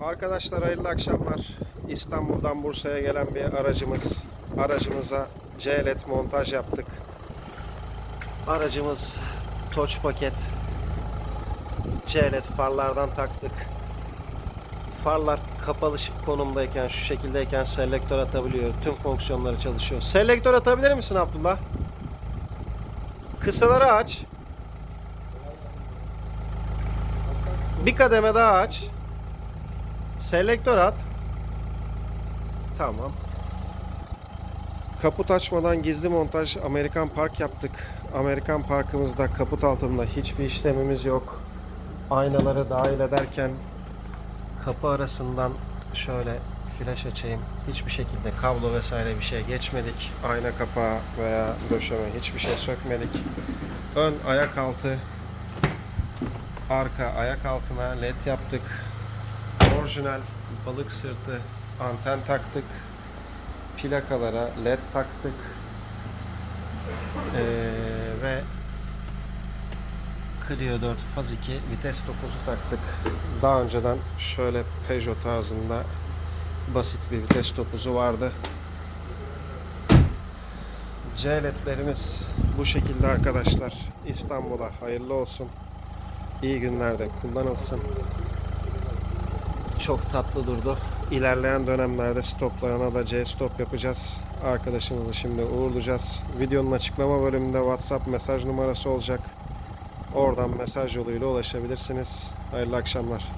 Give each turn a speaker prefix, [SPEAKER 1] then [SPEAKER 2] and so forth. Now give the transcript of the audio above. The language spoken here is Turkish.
[SPEAKER 1] Arkadaşlar hayırlı akşamlar. İstanbul'dan Bursa'ya gelen bir aracımız. Aracımıza C-LED montaj yaptık. Aracımız Toç paket. C-LED farlardan taktık. Farlar kapalı ışık konumdayken şu şekildeyken selektör atabiliyor. Tüm fonksiyonları çalışıyor. Selektör atabilir misin Abdullah? Kısaları aç. Bir kademe daha aç. Selektör at. Tamam. Kaput açmadan gizli montaj Amerikan Park yaptık. Amerikan Parkımızda kaput altında hiçbir işlemimiz yok. Aynaları dahil ederken kapı arasından şöyle flash açayım. Hiçbir şekilde kablo vesaire bir şey geçmedik. Ayna kapağı veya döşeme hiçbir şey sökmedik. Ön ayak altı arka ayak altına led yaptık. Orijinal balık sırtı anten taktık. Plakalara led taktık. Ee, ve Clio 4 faz 2 vites 9'u taktık. Daha önceden şöyle Peugeot tarzında basit bir vites 9'u vardı. C ledlerimiz bu şekilde arkadaşlar. İstanbul'a hayırlı olsun. İyi günlerde kullanılsın. Çok tatlı durdu. İlerleyen dönemlerde stoplarına da C-stop yapacağız. Arkadaşımızı şimdi uğurlayacağız. Videonun açıklama bölümünde WhatsApp mesaj numarası olacak. Oradan mesaj yoluyla ulaşabilirsiniz. Hayırlı akşamlar.